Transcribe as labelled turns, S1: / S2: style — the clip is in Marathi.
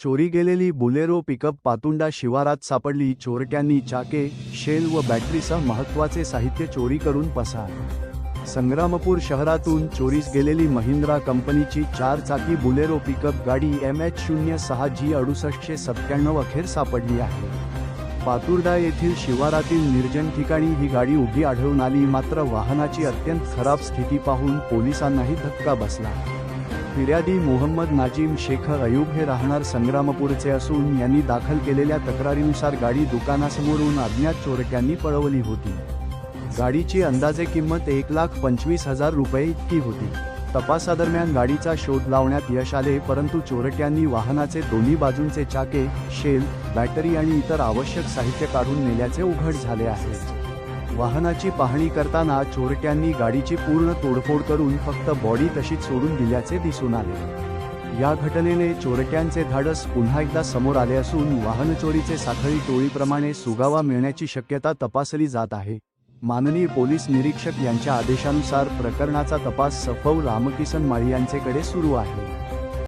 S1: चोरी गेलेली बुलेरो पिकअप पातुंडा शिवारात सापडली. चोरट्यांनी चाके शेल व बॅटरीसह महत्त्वाचे साहित्य चोरी करून पसार. संग्रामपूर शहरातून चोरीस गेलेली महिंद्रा कंपनीची चार चाकी बुलेरो पिकअप गाडी एम एच शून्य सहा जी अडुसष्टशे सत्त्याण्णव अखेर सापडली आहे. पातुर्डा येथील शिवारातील निर्जन ठिकाणी ही गाडी उभी आढळून आली. मात्र वाहनाची अत्यंत खराब स्थिती पाहून पोलिसांनाही धक्का बसला. फिर्यादी मोहम्मद नाजीम शेख अयूब हे राहणार संग्रामपूरचे असून यांनी दाखल केलेल्या तक्रारीनुसार गाडी दुकानासमोरून अज्ञात चोरट्यांनी पळवली होती. गाडीची अंदाजे किंमत एक लाख पंचवीस हजार रुपये इतकी होती. तपासादरम्यान गाडीचा शोध लावण्यात यश आले परंतु चोरट्यांनी वाहनाचे दोन्ही बाजूंचे चाके शेल बॅटरी आणि इतर आवश्यक साहित्य काढून नेल्याचे उघड झाले आहे. वाहनाची पाहणी करताना चोरट्यांनी गाडीची पूर्ण तोडफोड करून फक्त बॉडी तशीच सोडून दिल्याचे दिसून आले. या घटनेने चोरट्यांचे धाडस पुन्हा एकदा समोर आले असून वाहन चोरीचे साखळी टोळीप्रमाणे सुगावा मिळण्याची शक्यता तपासली जात आहे. माननीय पोलीस निरीक्षक यांच्या आदेशानुसार प्रकरणाचा तपास सफौ रामकिसन माळी यांचेकडे सुरू आहे.